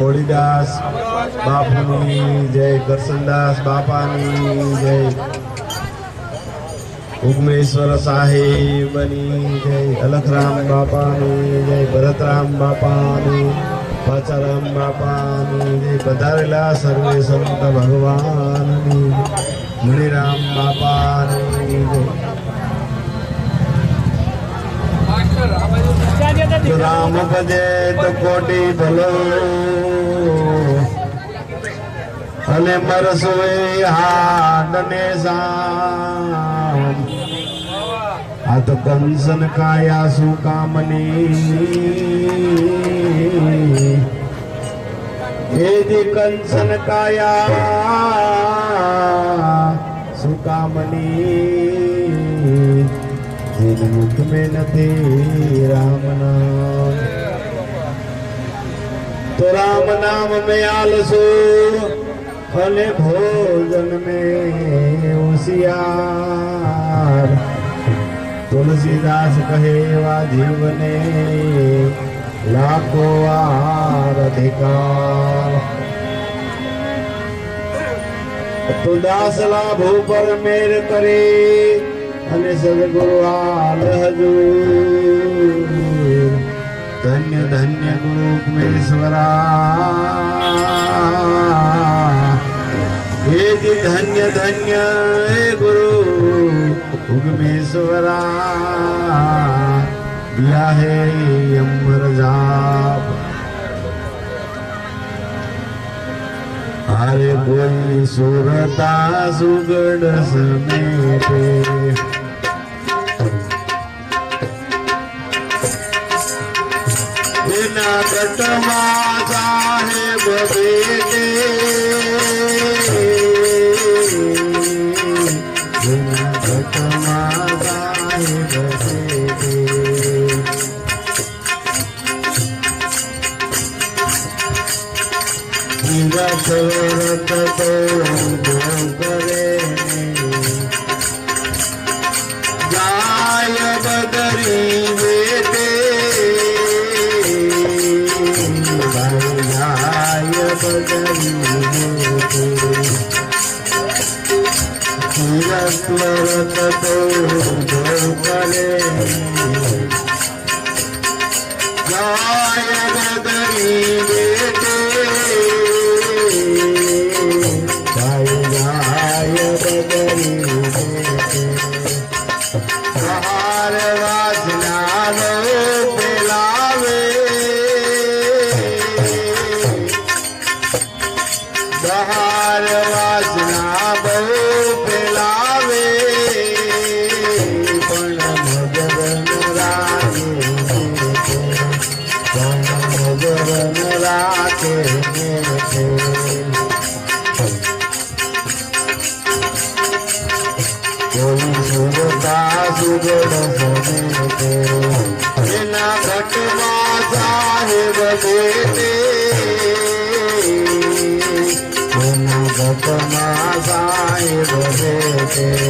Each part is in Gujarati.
હોળીદાસ, બાપુની જય, કરસનદાસ બાપાની જય. ઉગમેશ્વર સાહેબની જય, અલખરામ બાપાની જય, ભરતરામ બાપાની પાચારામ બાપાની જય, પધારેલા સર્વે સંત ભગવાનની મુનિરામ બાપાની જય. રામ ભજે તો કોટી ભલો. અને મરસોએ હાડ ને સામ. આ તો કંસન કાયા શું કામની? એ જી કંસન કાયા શું કામની? મુખ મેં નથી રામ નામ. તો રામ નામ મેં આલસો અને ભોજન મેં હોશિયાર. તુલસીદાસ કહે, એવા જીવને લાખો વાર અધિકાર. તો દાસ લાભ ઉપર મેર કરે અને સદગુરુ આલ હજૂર ધન્ય ધન્ય ગુરુ ઉગમેશ્વરા હે જી ધન્ય ધન્ય હે ગુરુ ઉગમેશ્વરા દિયા હે અમર જાપ હારે કોઈ સુરતા સુગડ સમેટે એના વેતે રત રાખે કોઈ સુરતા સુગડ એના ઘટમાં સાહેબ બેટે એના ઘટમાં સાહેબ બેટે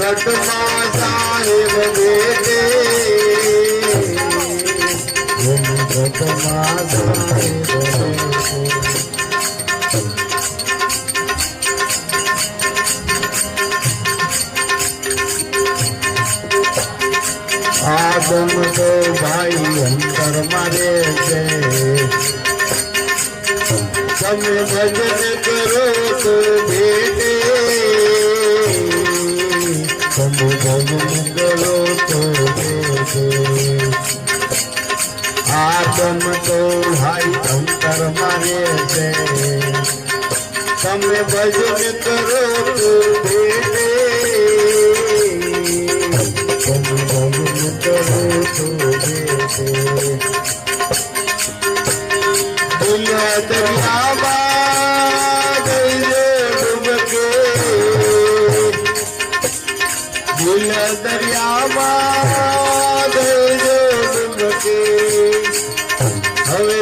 ઘટમાં સાહેબ એના ઘટમાં સાહેબ મારે છે. તમે ભજન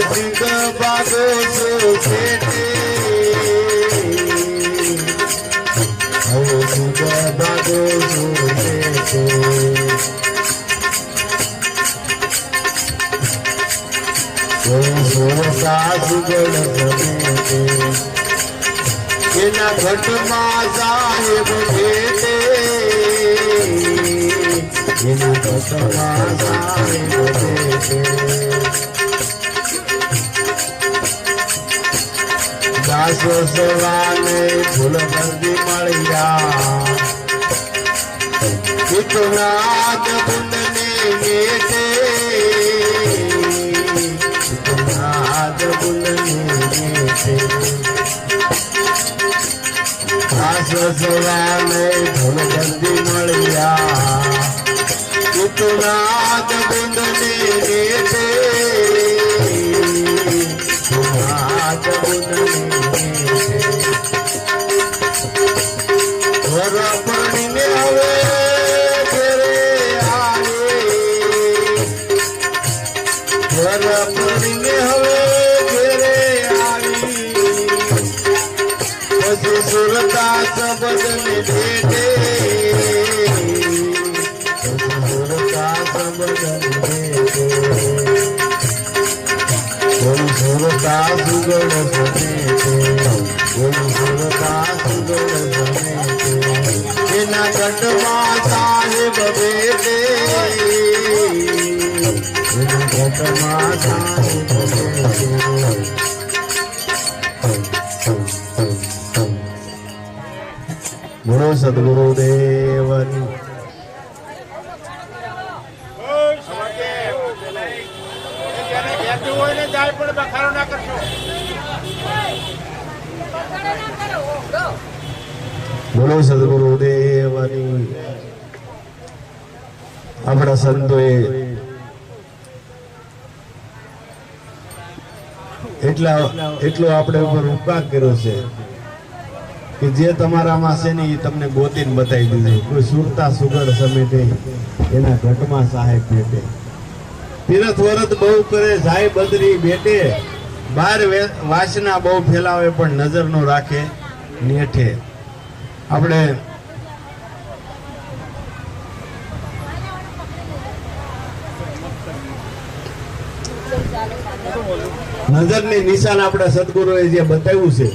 સીધા ભાગો છો ઘટમાં સાહેબ ભેટે એના ઘટમાં સાહેબ ભેટે દાસો સવાને ફૂલ બંદી મળ્યા કિતનાદ બુંદને મેટે કિતનાદ બુંદને મેટે દાસ સવાને ફૂલ બંદી મળ્યા કિતનાદ બુંદને મેટે સુરતા સંબંધને ભેટે સુરતા સંબંધને ભેટે સુરતા કોઈ સુરતા સુગડ સમેટે એના ઘટમાં સાહેબ ભેટે એના સાહેબ બેટે ગુરુ સદગુરુ દેવની જેને કહેતું હોય ને જાય પણ બખારો ના કરશો બોલો સદગુરુ દેવની આપણા સંતોએ એટલા એટલો આપણે ઉપર ઉપકાર કર્યો છે. કે જે તમારામાં છે ને એ તમને ગોતીને બતાવી દીધું. કોઈ સુરતા સુગર સમેટે એના ઘટમાં સાહેબ ભેટે તીરથ વરત બહુ કરે જાય બદરી બેટે બાર વાસના બહુ ફેલાવે પણ નજર નો રાખે, નેઠે. આપણે નજરની નિશાન આપણા સદગુરુએ જે બતાવ્યું છે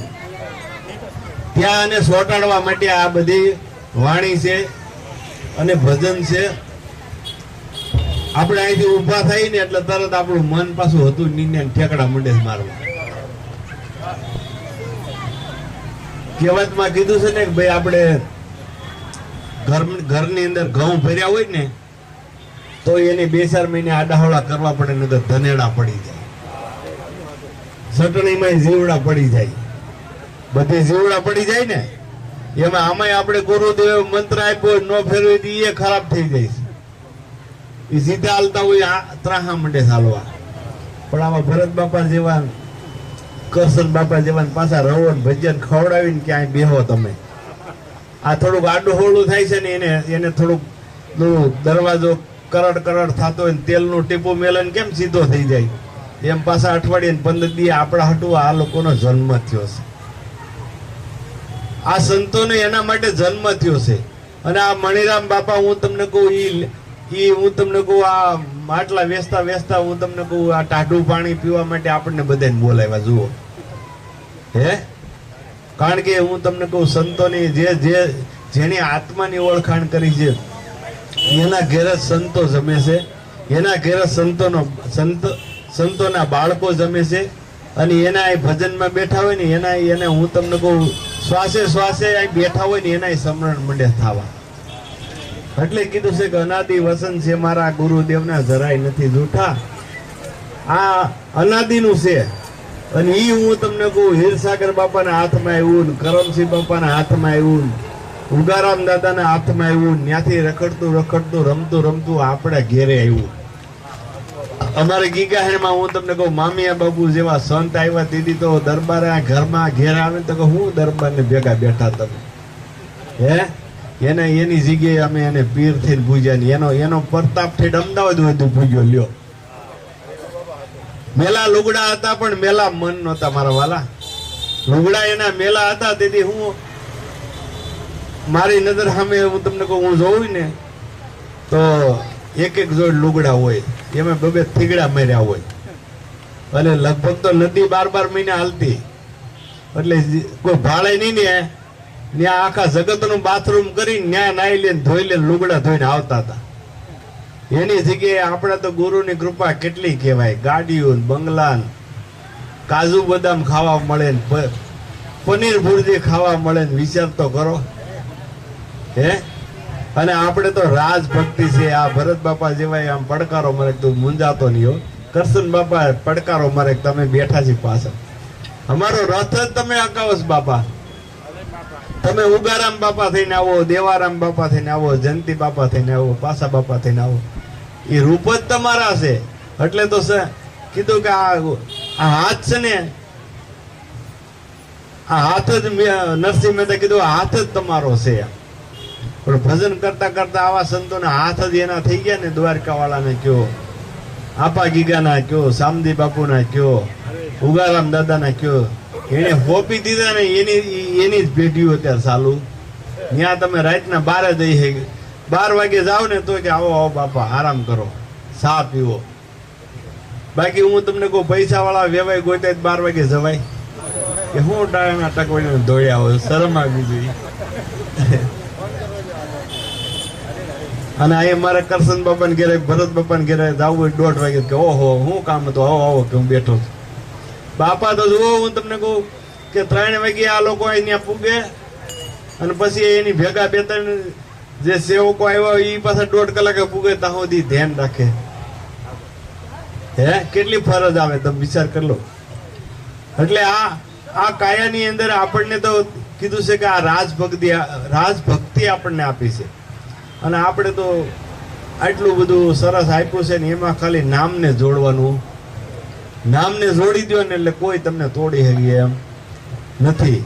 ત્યાં સોટાડવા માટે આ બધી વાણી છે અને ભજન છે. આપણે અહીંથી ઊભા થઈ ને એટલે તરત આપણું મન પાછું હતું નીને ઠેકડા મંડે મારવા કહેવતમાં કીધું છે ને કે ભાઈ આપણે ઘર ઘરની અંદર ઘઉં ભર્યા હોય ને, તો એને બે ચાર મહિને આડાહોળા કરવા પડે નગર ધનેડા પડી જાય. ચટણીમાં જીવડા પડી જાય. બધી જીવડા પડી જાય ને, એમાં આમાંય આપણે ગુરુદેવ મંત્ર આપ્યો ન ફેરવી એ ખરાબ થઈ જાય છે. એ સીધા હાલતા હોય, આ ત્રાહા મંડે ચાલવા પણ આમાં ભરત બાપા જેવા કરશન બાપા જેવા પાછા રવો ભજન ખવડાવીને ક્યાંય બેહો તમે. આ થોડુંક આડું હોળું થાય છે ને, એને એને થોડુંક દરવાજો કરડ કરડ થતો હોય તેલનું ટીપું મેલન કેમ સીધો થઈ જાય? એમ પાછા અઠવાડિયે પંદર દી આપણા હટવા આ લોકોનો જન્મ થયો છે. આ સંતોને એના માટે જન્મ થયો છે. અને આ મણિરામ બાપા, હું તમને કહું એ એ હું તમને કહું, આ માટલા વેચતા વેચતા હું તમને કહું, આ ટાઢું પાણી પીવા માટે આપણને બધાને બોલાવ્યા, જુઓ. હે? કારણ કે હું તમને કહું, સંતોની જે જે, જેની આત્માની ઓળખાણ કરી છે, એના ઘેર જ સંતો જમે છે. એના ઘેર સંતોનો, સંત, સંતોના બાળકો જમે છે. અને એના એ ભજનમાં બેઠા હોય ને, એના એને હું તમને કહું શ્વાસે શ્વાસે અહીં બેઠા હોય ને એના સમરણ મંડે થવા. એટલે કીધું છે કે અનાદિ વસન છે મારા ગુરુદેવના, જરાય નથી જૂઠા. આ અનાદિનું છે. અને એ હું તમને કહું, હીરસાગર બાપાના હાથમાં આવ્યું કરમસિંહ બાપાના હાથમાં આવ્યું ઉગારામ દાદાના હાથમાં આવ્યું ત્યાંથી રખડતું રખડતું રમતું રમતું આપણે ઘેરે આવ્યું. અમારે ગીગાહેણમાં હું તમને કહું, મામિયા બાબુ જેવા સંત આવ્યા, દીદી તો દરબારે ઘરમાં ઘેર આવે તો કહું, હું દરબારને ભેગા બેઠા તમે? હે? એને એની જગ્યાએ અમે એને પીર થઈને પૂજ્યા ને એનો એનો પ્રતાપ થઈને અમદાવાદ વધુ પૂજ્યો, લ્યો. મેલા લુગડા હતા પણ મેલા મન નહોતા મારા વાલા. લુગડા એના મેલા હતા તેથી હું મારી નજર સામે હું તમને કહું, હું જોઉં ને તો એક એક જોડ લુગડા હોય. એમાં બબે થીગડા મર્યા હોય. અને લગભગ તો નદી બાર બાર મહિના હાલતી. એટલે કોઈ ભાળે નહીં ને ત્યાં આખા જગતનું બાથરૂમ કરી ન્યા નાઈ લે ધોઈ લે લુગડા ધોઈને આવતા હતા. એની જગ્યાએ આપણે તો ગુરુની કૃપા કેટલી કહેવાય. ગાડીઓ બંગલા કાજુ બદામ ખાવા મળે ને પનીર ભુરજી ખાવા મળે ને વિચાર તો કરો. હે? અને આપણે તો રાજ ભક્તિ છે, આ ભરત બાપા જેવાય આમ પડકારો મારે તું મુંજાતો નહીં હો. કરશન બાપા પડકારો મારે તમે બેઠા છે પાછળ. અમારો રથ જ તમે અકાવસ બાપા. તમે ઉગારામ બાપા થઈને આવો, દેવારામ બાપા થઈને આવો, જયંતિ બાપા થઈને આવો, પાસા બાપા થઈને આવો. એ રૂપ જ તમારા છે. એટલે તો કીધું કે આ હાથ છે ને, આ હાથ જ નરસિંહ મહેતા કીધું હાથ જ તમારો છે. પણ ભજન કરતા કરતા આવા સંતોના હાથ જ એના થઈ ગયા ને દ્વારકા વાળાને કયો, આપા ગીગાના કયો, સામદી બાપુના કયો, ઉગારામ દાદાના કયો. એને હોપી દીધા ને એની એની જ ભેટ્યું અત્યારે ચાલુ. ત્યાં તમે રાતના બારે જઈ બાર વાગે જાઓ ને તો કે આવો આવો બાપા, આરામ કરો સા પીવો. બાકી હું તમને કહું પૈસા વાળા વેવાય ગોતે બાર વાગે જવાય. કે હું ટાળાના ટકવાઈને દોડ્યા હોય શરમ આવી જોઈએ. અને અહીંયા મારે કરશન બાપાને ઘેરે, ભરત બાપાને ઘેરે જવું હોય દોઢ વાગે કે, ઓહો, હું કામ હતું? આવો આવો, કે હું બેઠો છું. બાપા તો જુઓ, હું તમને કહું કે ત્રણ વાગે આ લોકો અહીંયા પૂગે અને પછી એની ભેગા બે ત્રણ જે સેવકો આવ્યા હોય એ પાછા દોઢ કલાકે પૂગે ત્યાં સુધી ધ્યાન રાખે. હે? કેટલી ફરજ આવે, તમે વિચાર કરી લો. એટલે આ આ કાયાની અંદર આપણને તો કીધું છે કે આ રાજભક્તિ રાજભક્તિ આપણને આપી છે. અને આપણે તો આટલું બધું સરસ આપ્યું છે ને એમાં ખાલી નામને જોડવાનું. નામને જોડી દો ને એટલે કોઈ તમને તોડી શકે એમ નથી.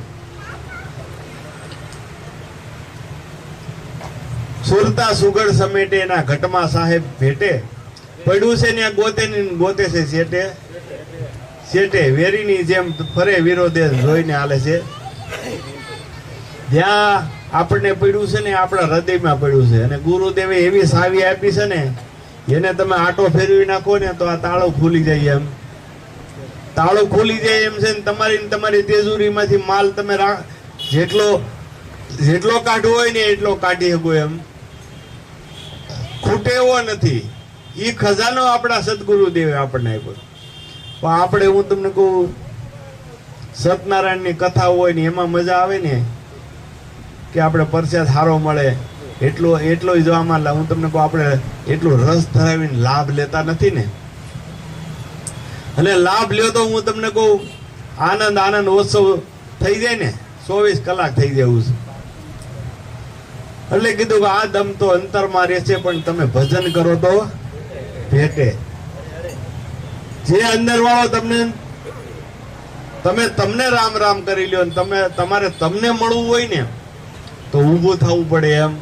સુરતા સુગડ સમેટે એના ઘટમાં સાહેબ ભેટે. પડ્યું છે ને ગોતે ગોતે છે શેટે? શેટે, વેરીની જેમ ફરે વિરોધે જોઈને હાલે છે. જ્યાં આપણને પડ્યું છે ને આપણા હૃદયમાં પડ્યું છે. અને ગુરુદેવે એવી સાવી આપી છે ને એને તમે આટો ફેરવી નાખો ને તો આ તાળો ખુલી જાય એમ. તાળો ખુલી જાય એમ છે ને તમારી તમારી તેજુરીમાંથી માલ તમે જેટલો જેટલો કાઢવો હોય ને એટલો કાઢી શકો એમ. ખૂટે એવો નથી. એ ખજાનો આપણા સદગુરુદેવે આપણને આપ્યો. પણ આપણે હું તમને કહું, સત્યનારાયણની કથા હોય ને એમાં મજા આવે ને કે આપણે પરસાદ સારો મળે. એટલો એટલો જ આમાં હું તમને કહું, આપણે એટલો રસ ધરાવીને લાભ લેતા નથી ને. અને લાભ લ્યો તો હું તમને કહું, આનંદ આનંદ ઉત્સવ થઈ જાય ને, ચોવીસ કલાક થઈ જાય એવું છે. એટલે કીધું કે આ દમ તો અંતરમાં રહેશે, પણ તમે ભજન કરો તો ભેટે. જે અંદર વાળો તમને, તમે તમને રામ રામ કરી લ્યો તમે, તમારે તમને મળવું હોય ને તો ઊભું થવું પડે એમ.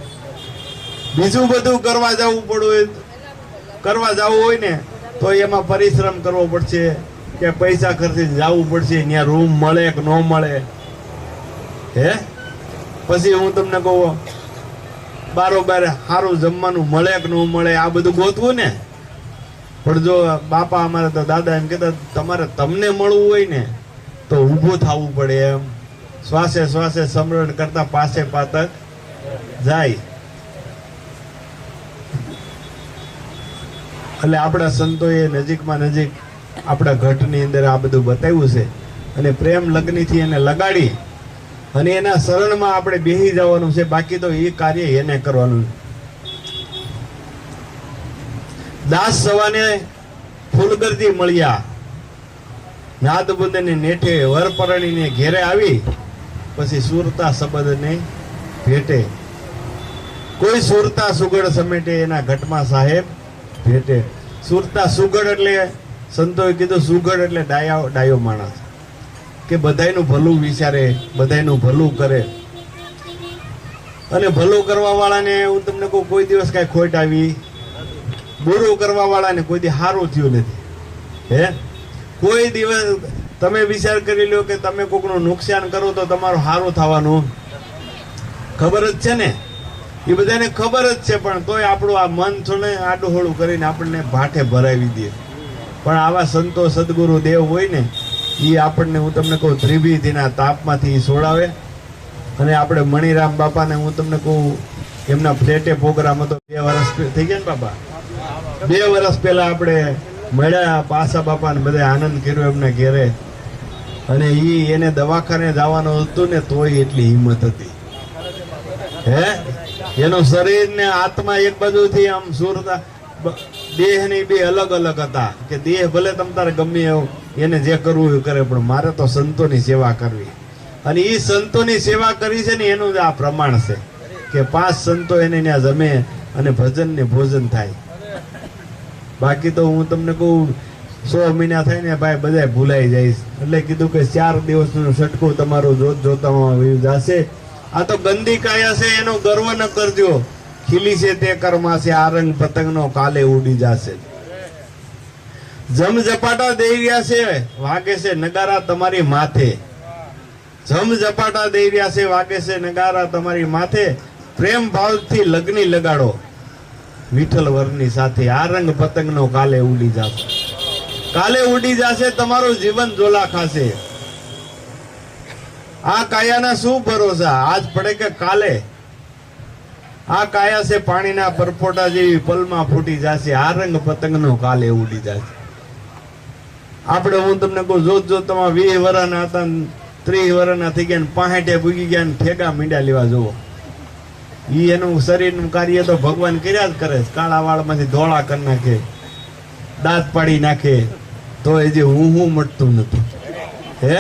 બીજું બધું કરવા જવું પડવું કરવા જવું હોય ને, તો એમાં પરિશ્રમ કરવો પડશે કે પૈસા ખર્ચી જવું પડશે ત્યાં રૂમ મળે કે ન મળે. હે? પછી હું તમને કહું, બારોબાર સારું જમવાનું મળે કે ન મળે, આ બધું ગોતવું ને. પણ જો બાપા અમારે તો દાદા એમ કહેતા, તમારે તમને મળવું હોય ને, તો ઊભું થવું પડે એમ. શ્વાસે શ્વાસે સમરણ કરતા પાસે પાતક જાય. એટલે આપણા સંતોએ નજીકમાં નજીક આપણા ઘટની અંદર આ બધું બતાવ્યું છે. અને પ્રેમ લગ્નથી એને લગાડી અને એના શરણમાં આપણે બેસી જવાનું છે. બાકી તો એ કાર્ય એને કરવાનું દાસ સવાને ફૂલગરજી મળ્યા. નાદ બુંદને નેઠે વરપરણીને ઘેરે આવી પછી સુરતા શબ્દને ભેટે. કોઈ સુરતા સુગડ સમેટે એના ઘટમાં સાહેબ ભેટે. સુરતા સુગડ એટલે સંતોએ કીધું સુગડ એટલે ડાયા ડાયો માણસ. કે બધાયનું ભલું વિચારે, બધાયનું ભલું કરે. અને ભલું કરવા વાળાને હું તમને કહું, કોઈ દિવસ કાંઈ ખોટ આવી, બુરું કરવા વાળાને કોઈ દી સારું થયું નથી. હે? કોઈ દિવસ તમે વિચાર કરી લો કે તમે કોકનું નુકસાન કરો તો તમારું સારું થવાનું. ખબર જ છે ને? એ બધાને ખબર જ છે, પણ તોય આપણું આ મન છો ને આડું કરીને આપણને ભાઠે ભરાવી દે. પણ આવા સંતો સદગુરુ દેવ હોય ને એ આપણને, હું તમને કહું ત્રિભીતિના તાપમાંથી એ છોડાવે. અને આપણે મણિરામ બાપાને હું તમને કહું, એમના ફ્લેટે પ્રોગ્રામ હતો, બે વર્ષ થઈ ગયા ને બાપા? બે વર્ષ પહેલાં આપણે મળ્યા, પાસા બાપાને બધા આનંદ કર્યો એમના ઘેરે. અને એ એને દવાખાને જવાનું હતું ને તોય એટલી હિંમત હતી. હે? એનું શરીર ને આત્મા એક બાજુથી આમ સુરતા દેહની બે અલગ અલગ હતા. કે દેહ ભલે તમ તારે ગમે એવું, એને જે કરવું એ કરે, પણ મારે તો સંતોની સેવા કરવી. અને એ સંતોની સેવા કરી છે ને એનું જ આ પ્રમાણ છે. કે પાંચ સંતો એને ત્યાં જમે અને ભજન ને ભોજન થાય. બાકી તો હું તમને કહું સો મહિના થઈને ભાઈ બધા ભૂલાઈ જાય એટલે કીધું કે ચાર દિવસનું છટકું તમારું જોત જોતામાં જશે. આ તો ગંદી કાયા છે, એનો ગર્વ ન કરજો. ખીલી છે તે કર્મા છે, આ રંગ પતંગનો કાલે ઉડી જશે. જમ ઝપાટા રહ્યા છે, વાગે છે નગારા તમારી માથે. જમ ઝપાટા રહ્યા છે, વાગે છે નગારા તમારી માથે. પ્રેમ ભાવથી લગ્ની લગાડો. વિઠ્ઠલ વરની સાથે આ રંગ પતંગનો કાલે ઉડી જશે. કાલે ઉડી જશે, તમારું જીવન ઝોલા ખાશે. આ કાયાના શું ભરોસા? આજ પડે કે કાલે? આ કાયા છે પાણીના પરપોટા જેવી પલમાં ફૂટી જશે. આ રંગ પતંગનો કાલે ઉડી જશે. આપણે, હું તમને કહું જોત જોત વીસ વર્ષના હતા ત્રીસ વર્ષના થઈ ગયા ને ભૂગી ગયા ઠેકા મીંડા લેવા જુઓ. એ એનું શરીરનું કાર્ય તો ભગવાન કર્યા જ કરે. કાળા વાળમાંથી ધોળા કરી નાખે, દાંત પાડી નાખે. તો એ જે હું હું મટતું નથી. હે?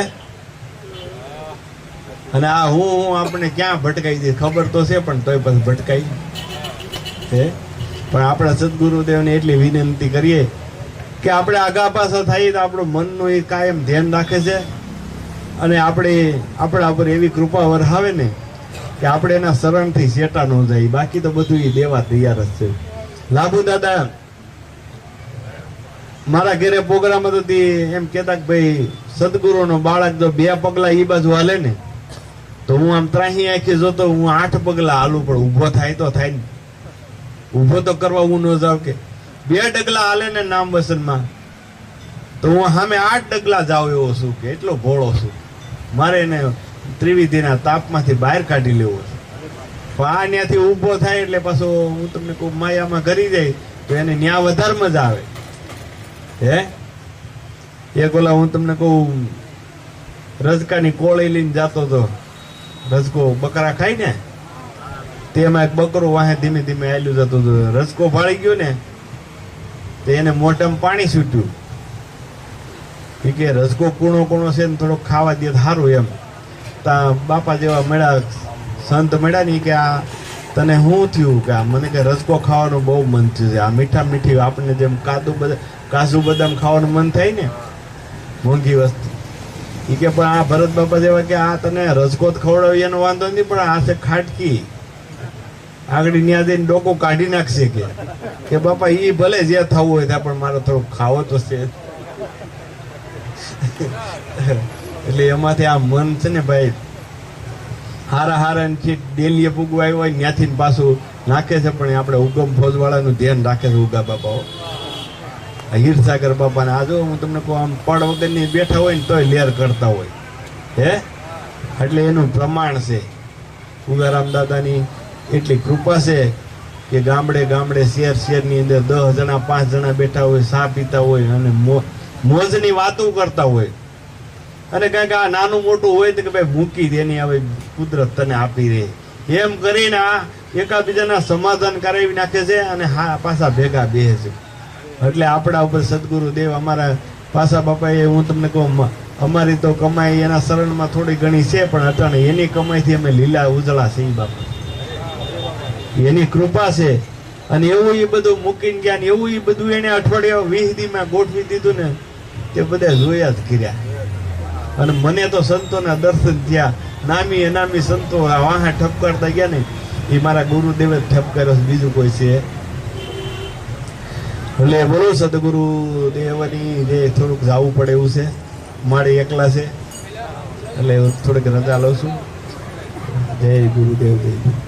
અને આ હું હું આપણે ક્યાં ભટકાઈ દે? ખબર તો છે પણ તોય પછી ભટકાઈ હે? પણ આપણા સદગુરુદેવને એટલી વિનંતી કરીએ કે આપણે આગા પાછા થઈએ તો આપણું મનનું એ કાયમ ધ્યાન રાખે છે. અને આપણે આપણા પર એવી કૃપા વરહાવે ને કે આપણે એના શરણથી શેટા ન જાય. બાકી તો બધું એ દેવા તૈયાર જ છે. લાભુ દાદા મારા ઘરે પ્રોગ્રામ હતો તે એમ કહેતા કે ભાઈ, સદગુરુનો બાળક જો બે પગલા એ બાજુ હાલે ને, તો હું આમ ત્રાહી આંખી જોતો હું આઠ પગલા હાલું, પણ ઊભો થાય તો થાય ને. ઊભો તો કરવા હું ન જાઉં કે. બે ડગલા હાલે ને નામ વસનમાં, તો હું સામે આઠ ડગલા જાઉં એવો છું કે, એટલો ભોળો છું. મારે એને ત્રિવિધિના તાપમાંથી બહાર કાઢી લેવો છે. પણ ત્યાંથી ઊભો થાય એટલે પાછો હું તમને કહું, માયામાં કરી જાય, તો એને ન્યા વધારે મજા આવે. હે? એક ઓલા હું તમને કહું, રજકાની કોળી લઈને જતો હતો રજકો બકરા ખાય ને, તેમાં એક બકરો વાહે ધીમે ધીમે આલ્યું જતો હતો રજકો ફાળી ગયો ને, તો એને મોઢામાં પાણી છૂટ્યું. કે રસકો કૂણો કૂણો છે ને થોડોક ખાવા દે સારું એમ. તા બાપા જેવા મળ્યા, સંત મળ્યા નહીં કે આ તને શું થયું? કે મને કે રસકો ખાવાનું બહુ મન થયું છે. આ મીઠા મીઠી આપણને જેમ કાદુ બદામ કાજુ બદામ ખાવાનું મન થાય ને, મોંઘી વસ્તુ. એ કે પણ આ ભરત બાપા જેવા કે આ તને રજકોત ખવડાવી એનો વાંધો નહીં, પણ આ છે ખાટકી. આગળ ન્યા જઈને ડોકો કાઢી નાખશે કે. કે બાપા એ ભલે જે થવું હોય ત્યાં પણ મારે થોડુંક ખાવો તો છે. એટલે એમાંથી આ મન છે ને ભાઈ, હારા હારા ઠીક ડેલીએ પૂગવા આવ્યો હોય ત્યાંથી પાછું નાખે છે, પણ આપણે ઉગમ ફોજવાળાનું ધ્યાન રાખે છે ઉગા બાપાઓ હીરસાગર બાપાને આ જો હું તમને કહું, આમ પડ વગરની બેઠા હોય ને તોય લેર કરતા હોય. હે? એટલે એનું પ્રમાણ છે. ઉગારામ દાદાની એટલી કૃપા છે કે ગામડે ગામડે શેર શેરની અંદર દસ જણા, પાંચ જણા બેઠા હોય, સા પીતા હોય અને મોજની વાતો કરતા હોય. અને કાંઈક આ નાનું મોટું હોય તો કે ભાઈ મૂકી દે, એની હવે કુદરત તને આપી રહે. એમ કરીને આ એકાબીજાના સમાધાન કરાવી નાખે છે અને હા, પાછા ભેગા બેસે છે. એટલે આપણા ઉપર સદગુરુ દેવ અમારા પાસા બાપાએ, હું તમને કહું અમારી તો કમાઈ એના શરણમાં થોડી ઘણી છે, પણ અટાણે એની કમાઈથી અમે લીલા ઉજળા સિંહ બાપા. એની કૃપા છે. અને એવું એ બધું મૂકીને ગયા ને એવું એ બધું એને અઠવાડિયા વીસ દીમાં ગોઠવી દીધું ને, તે બધા જોયા જ કર્યા. અને મને તો સંતોના દર્શન થયા. નામી અનામી સંતો વાહે ઠપકારતા ગયા ને એ મારા ગુરુદેવે ઠપકાર્યો બીજું કોઈ છે? એટલે બોલો સદગુરુ દેવની જે થોડુંક જવું પડે એવું છે. મારે એકલા છે. એટલે થોડીક રજા લઉં છું. જય ગુરુદેવ દેવ